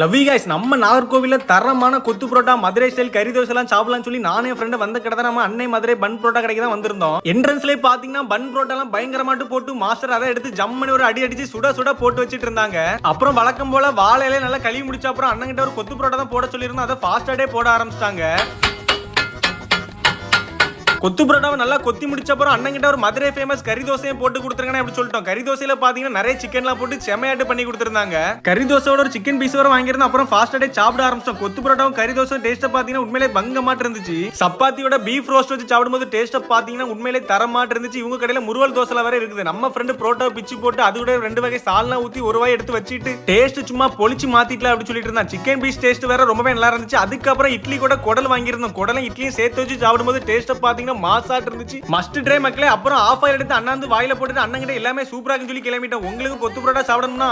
லவ்வி guys நம்ம நாகர்கோவிலில் தரமான கொத்து புரோட்டா மதுரை ஸ்டைல் கறி தோசைலாம் எல்லாம் சாப்பிடலாம்னு சொல்லி நானே என் ஃப்ரெண்டு வந்த கடை தான் நம்ம அன்னை மதுரை பன் புரோட்டா கடைக்கு தான் வந்திருந்தோம். என்ட்ரன்ஸ்லேயே பாத்தீங்கன்னா பன் புரோட்டா எல்லாம் பயங்கரமாட்டு போட்டு மாஸ்டர் அதை எடுத்து ஜம்மனி ஒரு அடி அடிச்சு சுட சுட போட்டு வச்சிட்டு இருந்தாங்க. அப்புறம் வழக்கம் போல வாழையில நல்லா கழுவி முடிச்ச அப்புறம் அண்ணங்கிட்ட ஒரு கொத்து புரோட்டா தான் போட சொல்லியிருந்தோம். அதை ஃபாஸ்டாடே போட ஆரம்பிச்சிட்டாங்க. கொத்து புரோட்டாவை நல்லா கொத்தி முடிச்ச அப்புறம் அண்ணங்கிட்ட ஒரு மதுரை ஃபேமஸ் கறி தோசையும் போட்டு கொடுத்துருங்கன்னு அப்படி சொல்லிட்டோம். கறி தோசையில பாத்தீங்கன்னா நிறைய சிக்கன்லாம் போட்டு செமையாட்டு பண்ணி கொடுத்துருந்தாங்க. கறி தோசையோட ஒரு சிக்கன் பீஸ் வர வாங்கியிருந்தோம். அப்புறம் ஃபாஸ்டே சாப்பிட ஆரம்பிச்சோம் கொத்து புரோட்டாவும் கறி தோசை டேஸ்ட்டை பாத்தீங்கன்னா உண்மையிலே பங்கமாட்டு இருந்துச்சு. சப்பாத்தியோட பீஃப் ரோஸ்ட் வச்சு சாப்பிடும்போது டேஸ்ட்டை பாத்தீங்கன்னா உண்மையிலே தரமாட்டு இருந்துச்சு. இவங்க கடையில முருவல் தோசை வேற இருக்குது. நம்ம ஃப்ரெண்டு புரோட்டா பிச்சு போட்டு அது கூட ரெண்டு வகை சால்னா ஊத்தி ஒரு வாய் எடுத்து வச்சுட்டு டேஸ்ட் சும்மா பொழிச்சு மாத்திட்டல அப்படி சொல்லிட்டு இருந்தான். சிக்கன் பீஸ் டேஸ்ட் வேற ரொம்பவே நல்லா இருந்துச்சு. அதுக்கப்புறம் இட்லி கூட குடல் வாங்கியிருந்தோம். குடலும் இட்லியும் சேர்த்து வச்சு சாப்பிடும்போது டேஸ்ட்டை பாத்தீங்கன்னா மாசாட்டு இருந்துச்சு. மஸ்ட் ட்ரை மக்களே. அப்புறம் ஆஃப் ஆயில் எடுத்து அண்ணாந்து வாயில போட்டுட்டு அண்ணன் கிட்ட எல்லாமே சூப்பரா இருக்குன்னு சொல்லி கிளம்பிட்டோம். உங்களுக்கு கொத்து புரோட்டா சாப்பிடணும்னா?